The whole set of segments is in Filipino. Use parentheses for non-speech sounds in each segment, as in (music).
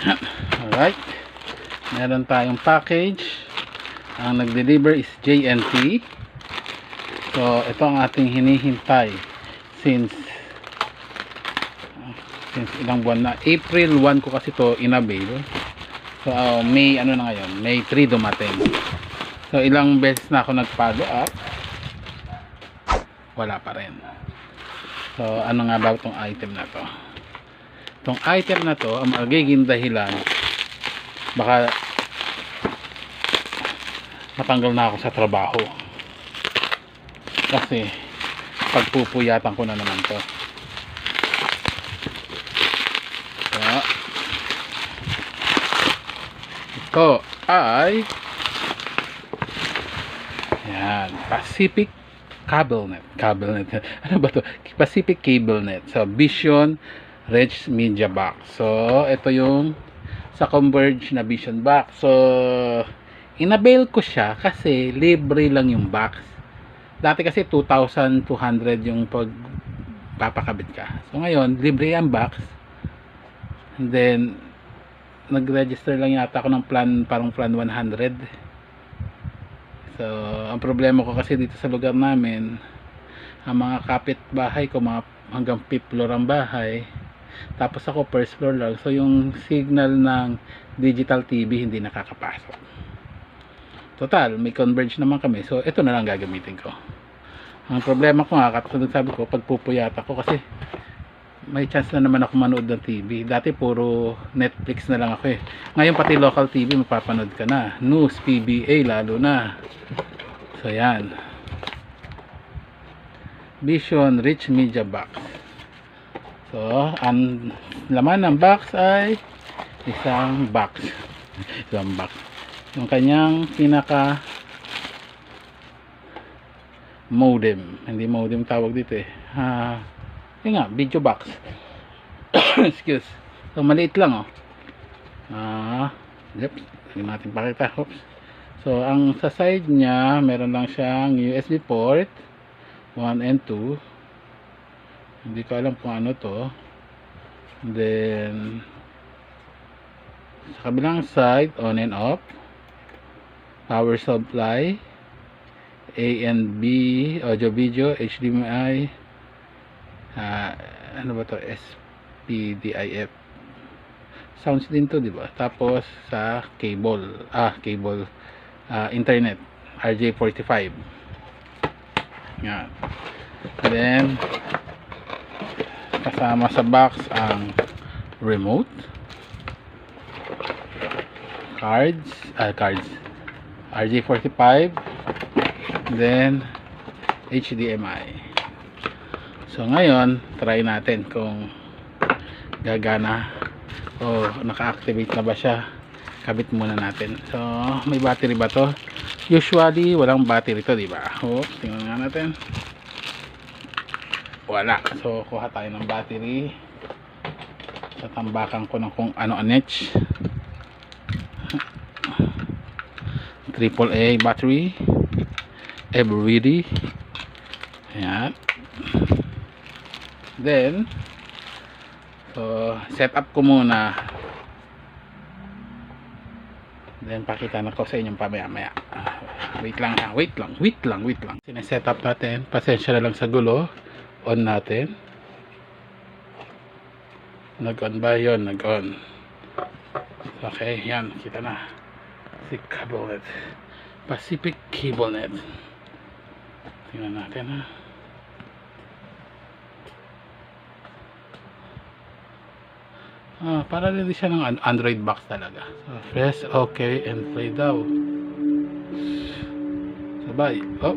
Alright. Meron tayong package. Ang nag-deliver is JNT. So, ito ang ating hinihintay since since ilang buwan na. April 1 ko kasi to inavail. So, uh, May ano na ngayon? May 3 dumating. So, ilang beses na ako nag-follow up. Wala pa rin. So, ano nga ba itong item na to? Itong item na to, ang magiging dahilan, baka matanggal na ako sa trabaho. Kasi, pagpupuyatan ko na naman to. So, ito ay yan, Pacific CableNet. CableNet. (laughs) Ano ba to? Pacific CableNet. So, Vision Rich Media Box. So, ito yung sa Converge na Vision Box. So, inabail ko siya kasi libre lang yung box. Dati kasi 2,200 yung pag papakabit ka. So, ngayon, libre ang box. And then, nag-register lang yata ako ng plan, parang plan 100. So, ang problema ko kasi dito sa lugar namin, ang mga kapitbahay ko, mga hanggang 5th floor ang bahay. Tapos ako first floor lang. So, yung signal ng digital TV hindi nakakapasok. Total, may converge naman kami. So, ito na lang gagamitin ko. Ang problema ko nga, katulad sabi ko, pagpupuyat ako kasi may chance na naman ako manood ng TV. Dati puro Netflix na lang ako eh. Ngayon pati local TV mapapanood ka na. News, PBA lalo na. So yan. Vision Rich Media Box. So, ang laman ng box ay isang box. isang box. Yung kanyang pinaka modem. Hindi modem tawag dito eh. Ah, yun nga, video box. (coughs) Excuse. So, maliit lang, oh. Ah, yep. Hindi natin pakita. Oops. So, ang sa side niya, meron lang siyang USB port. 1 and 2. Hindi ko alam kung ano to. Then, sa kabilang side, on and off. Power supply. A and B, audio video, HDMI, ah ano ba to? SPDIF sounds din to di ba? Tapos sa cable. Ah cable. Ah, internet. RJ45 yan. Then kasama sa box ang remote cards ah cards RJ45 then HDMI So ngayon, try natin kung gagana o naka-activate na ba siya. Kabit muna natin. So, may battery ba to? Usually, walang battery to, di ba? O, tingnan nga natin. Wala. So, kuha tayo ng battery. Sa tambakan ko ng kung ano anech. Triple A battery. Ever ready. Ayan. Then, so, set up ko muna. Then, pakita na ko sa inyong pamaya-maya. Ah, Wait lang ha, wait lang, wait lang, wait lang. Sineset up natin, pasensya na lang sa gulo. On natin. Nag-on ba yun? Nag-on. Okay, yan, kita na. Si CableNet. Pacific CableNet. Tingnan natin ha. Ah, para din siya ng an- Android box talaga. So, press OK and play daw. Sabay. Oh.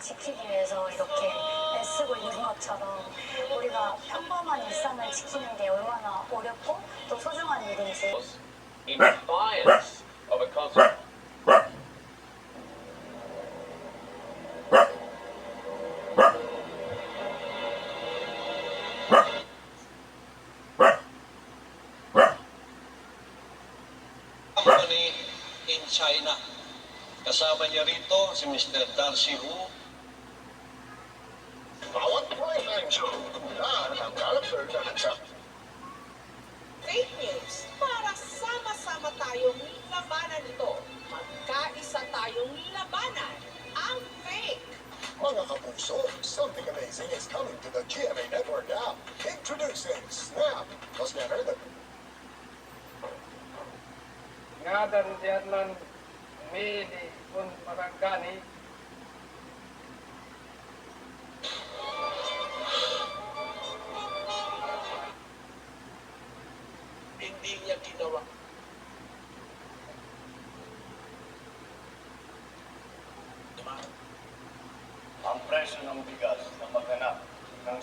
지키기 위해서 이렇게 애쓰고 있는 것처럼 우리가 평범한 일상을 지키는 게 얼마나 어렵고 또 소중한 일인지 in defiance of a concept. company in China. Kasama niya rito si Mr. Darcy Hu. So, something amazing is coming to the GMA network now. Introducing Snap. Must have heard them. Nga dan diyan lang may ang presyo ng bigas na maganap ng